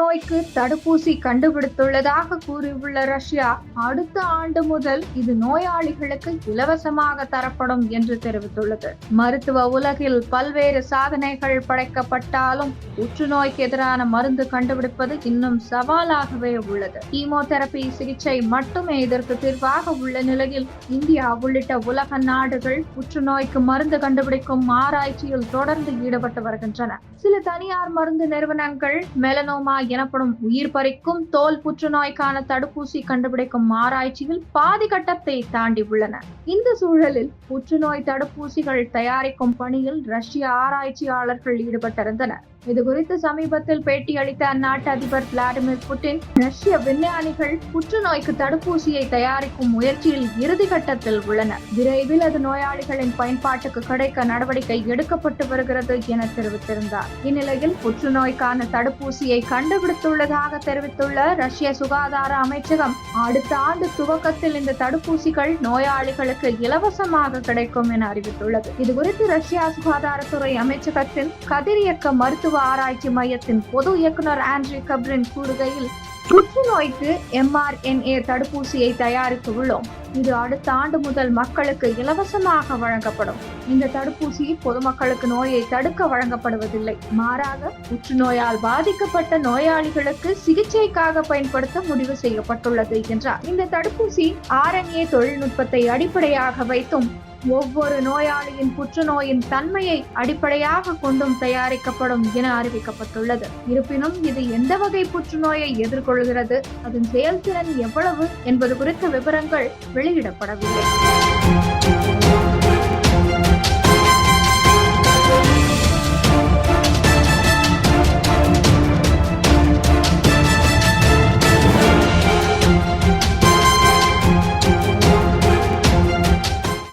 நோய்க்கு தடுப்பூசி கண்டுபிடித்துள்ளதாக கூறியுள்ள ரஷ்யா அடுத்த ஆண்டு முதல் இது நோயாளிகளுக்கு இலவசமாக தரப்படும் என்று தெரிவித்துள்ளது. மருத்துவ உலகில் பல்வேறு சாதனைகள் படைக்கப்பட்டாலும் புற்றுநோய்க்கு எதிரான மருந்து கண்டுபிடிப்பது இன்னும் சவாலாகவே உள்ளது. கீமோதெரபி சிகிச்சை மட்டுமே இதற்கு தீர்வாக உள்ள நிலையில் இந்தியா உள்ளிட்ட உலக நாடுகள் புற்றுநோய்க்கு மருந்து கண்டுபிடிக்கும் ஆராய்ச்சியில் தொடர்ந்து ஈடுபட்டு வருகின்றன. சில தனியார் மருந்து நிறுவனங்கள் மெலனோமா எனப்படும் உயிர் பறிக்கும் தோல் புற்றுநோய்க்கான தடுப்பூசி கண்டுபிடிக்கும் ஆராய்ச்சியில் பாதி கட்டத்தை தாண்டி உள்ளன. இந்த சூழலில் புற்றுநோய் தடுப்பூசிகள் தயாரிக்கும் பணியில் ரஷ்ய ஆராய்ச்சியாளர்கள் ஈடுபட்டிருந்தனர். இது குறித்து சமீபத்தில் பேட்டியளித்த அந்நாட்டு அதிபர் விளாடிமிர் புட்டின் ரஷ்ய விஞ்ஞானிகள் புற்றுநோய்க்கு தடுப்பூசியை தயாரிக்கும் முயற்சியில் இறுதி கட்டத்தில் உள்ளனர். விரைவில் அது நோயாளிகளின் பயன்பாட்டுக்கு கிடைக்க நடவடிக்கை எடுக்கப்பட்டு வருகிறது என தெரிவித்திருந்தார். இந்நிலையில் புற்றுநோய்க்கான தடுப்பூசியை கண்டுபிடித்துள்ளதாக தெரிவித்துள்ள ரஷ்ய சுகாதார அமைச்சகம் அடுத்த ஆண்டு துவக்கத்தில் இந்த தடுப்பூசிகள் நோயாளிகளுக்கு இலவசமாக கிடைக்கும் என அறிவித்துள்ளது. இதுகுறித்து ரஷ்யா சுகாதாரத்துறை அமைச்சகத்தின் கதிரியக்க மருத்துவ மருத்துவ ஆராய்ச்சி மையத்தின் பொது இயக்குனர் ஆண்ட்ரி கப்ரின் கூறுகையில் புற்றுநோய்க்கு எம்ஆர்என்ஏ தடுப்பூசியை தயாரித்து உள்ளோம். இது அடுத்த ஆண்டு முதல் மக்களுக்கு இலவசமாக வழங்கப்படும். இந்த தடுப்பூசி பொதுமக்களுக்கு நோயை தடுக்க வழங்கப்படுவதில்லை. மாறாக புற்றுநோயால் பாதிக்கப்பட்ட நோயாளிகளுக்கு சிகிச்சைக்காக பயன்படுத்த முடிவு செய்யப்பட்டுள்ளது என்றார். இந்த தடுப்பூசி ஆர்என்ஏ தொழில்நுட்பத்தை அடிப்படையாக வைத்தும் ஒவ்வொரு நோயாளியின் புற்றுநோயின் தன்மையை அடிப்படையாக கொண்டும் தயாரிக்கப்படும் என அறிவிக்கப்பட்டுள்ளது. இருப்பினும் இது எந்த வகை புற்றுநோயை எதிர்கொள்கிறது? அதன் செயல்திறன் எவ்வளவு? என்பது குறித்த விவரங்கள் வெளியிடப்படவில்லை.